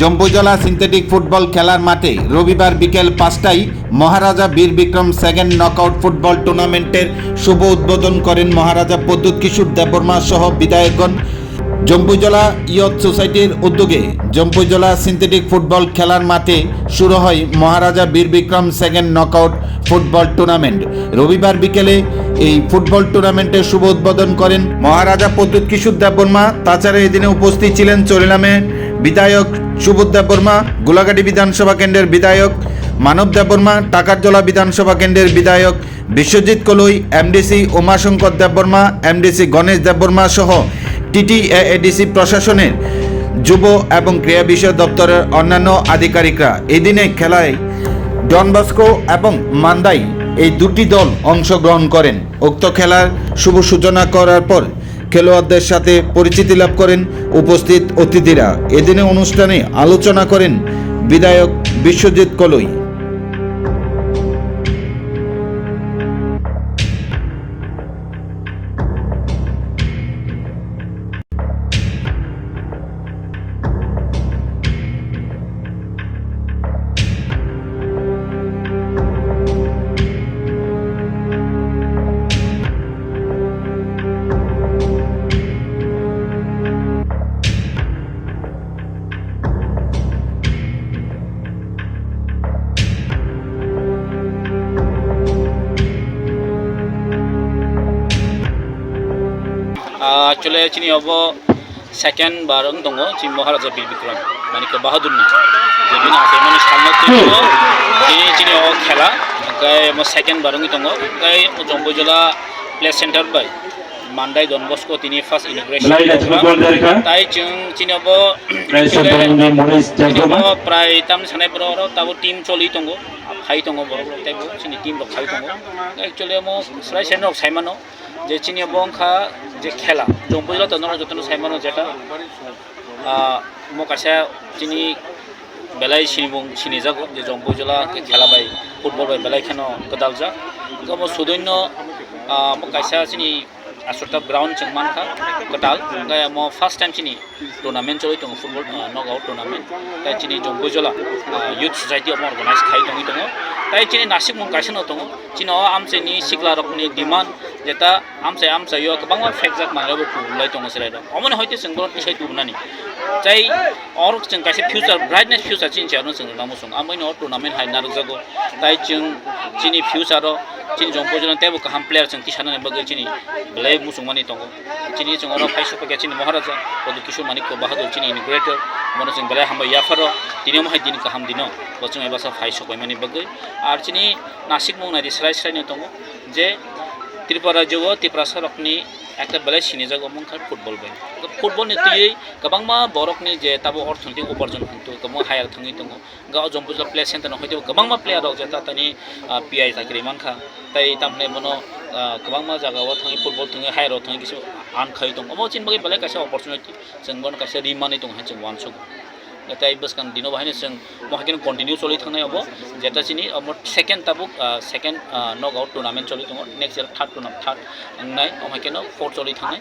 জম্বুজলা synthetic football খেলার মাঠে রবিবার বিকেল পাঁচটায় মহারাজা Bir Bikram second knockout football টুর্নামেন্টের শুভ উদ্বোধন করেন মহারাজা প্রদ্যুৎ কিশোর দেববর্মা সহ বিধায়কগণ। জম্বুজলা ইয়ত সোসাইটির উদ্যোগে জম্বুজলা সিনথেটিক ফুটবল খেলার মাঠে শুরু হয় Maharaja Bir Bikram second knockout football tournament. রবিবার বিকেলে এই ফুটবল টুর্নামেন্টের শুভ উদ্বোধন করেন মহারাজা প্রদ্যুৎ কিশোর দেববর্মা। তাছাড়া এদিনে উপস্থিত ছিলেন চরিলামের বিধায়ক সুবোধ দেববর্মা গোলাঘাটি বিধানসভা কেন্দ্রের বিধায়ক, মানব দেববর্মা টাকারজলা বিধানসভা কেন্দ্রের বিধায়ক, বিশ্বজিৎ কলই, এমডিসি উমাশঙ্কর দেববর্মা এমডিসি গণেশ দেববর্মা সহ টিটি এডিসি প্রশাসনের যুব এবং ক্রীড়া বিষয় দপ্তরের অন্যান্য আধিকারিকরা। এদিনে খেলায় ডন বস্কো এবং মান্দাই এই দুটি দল অংশগ্রহণ করেন। উক্ত খেলার শুভ সূচনা করার পর খেলোয়াড়দের সাথে পরিচিতি লাভ করেন উপস্থিত অতিথিরা। এদিনে অনুষ্ঠানে আলোচনা করেন বিধায়ক বিশ্বজিৎ কলই। chole chini obo second barang dongo chini Maharaja Bir Bikram মানে কি বাহাদুর না যেদিন আছে মানে সামনে তিনি চিনি খেলা সেকেন্ড বারঙ্গি তঙ্গ Jambujala play centre by mandai Don Bosco tini first inauguration tai chung chinobo chinobo prai tam sanai bro ro tabu team choli tongo khai tongo bro tai bu chini team rok khai tongo actually mo srai sen rok sai mano je chini bong kha je khela jombojla tonor jotno sai mano jeta mo kaisa chini বেলায় চিনিবং চিনি যাক যে জম্পু জেলা খেলা by football by বেলায় খেন গদাল যাক তো মো সুদৈন্য কাইসা চিনি छोटा ग्राउंड चंग मान खा कटाल गया मो फर्स्ट टाइम चिनी टूर्नामेंट चलो दो फुटबल नक आउट टूर्नामेंट तै चिनी जो बुजला यूथ सोसाइटी अब ऑर्गेनाइज खाई दंगी दो तै चिनी नासिक मुं गाइसन दो चिनो आमसे नि सिकला रकमनि डिमांड जेता आमसे आमसे यो गोबां फेक जाक मानलाबो कुबुलाय दङ सेलाय दं अमने हयते जों बरन इसाय दुबनानि जाय अर जों गाइसे फिउचार ब्राइटनेस फिउचार चिनि सायावनो जों नामो सं आमैनो टुर्नामेन्ट हाय नारक जागो ताय जों चिनि फिउचारो चिनि जम्बुजला तेबो गाहाम प्लेयार जों तिसानानै बगै चिनि बेलाय मुसुंमानि दङ चिनि जों अर फाइसो पके चिनि महाराजा पदु किशोर मानिक बाहादुर चिनि इनिग्रेटर मनो जों बेलाय हामबाय याफारो दिनै माहाय दिन गाहाम दिनो बचों एबासा फाइसो गयमानि बगै आर चिनि नासिक मुंनाय स्राय स्रायनो दङ जे त्रिपुरा रायजोआव त्रिपुरा सरकनि एक्टाबेलासिनि जागो मुंखा फुटबल बेन फुटबल नि तुयै गोबां मा बरकनि जे ताबो अर्थनैतिक उपार्जन खिन्थु गोबां हायार थाङै दङ गाव जम्बुजा प्ले सेन्टाराव हयथ' गोबां मा प्लेयाराव जे तातानि पि आइ साख्रि मानखा তাই তামনে বনো गोबां मा जागाव थाङै फुटबल थाङै हायाराव थाङै किसु आनखाय दङ अमो चिन बगे बेला कासे अपरचुनिटि जों बन कासे रिमानि दङ जों वानसुग এটা ইবাস কান দিনো বাহিনী সং মহাকিন কন্টিনিউ চলি থাকাই হব। যেটা চিনি আমার সেকেন্ড তাবুক সেকেন্ড নক আউট টুর্নামেন্ট চলি দङ next year third tournament third নাই মহাকিন ফোর্থ চলি থাকাই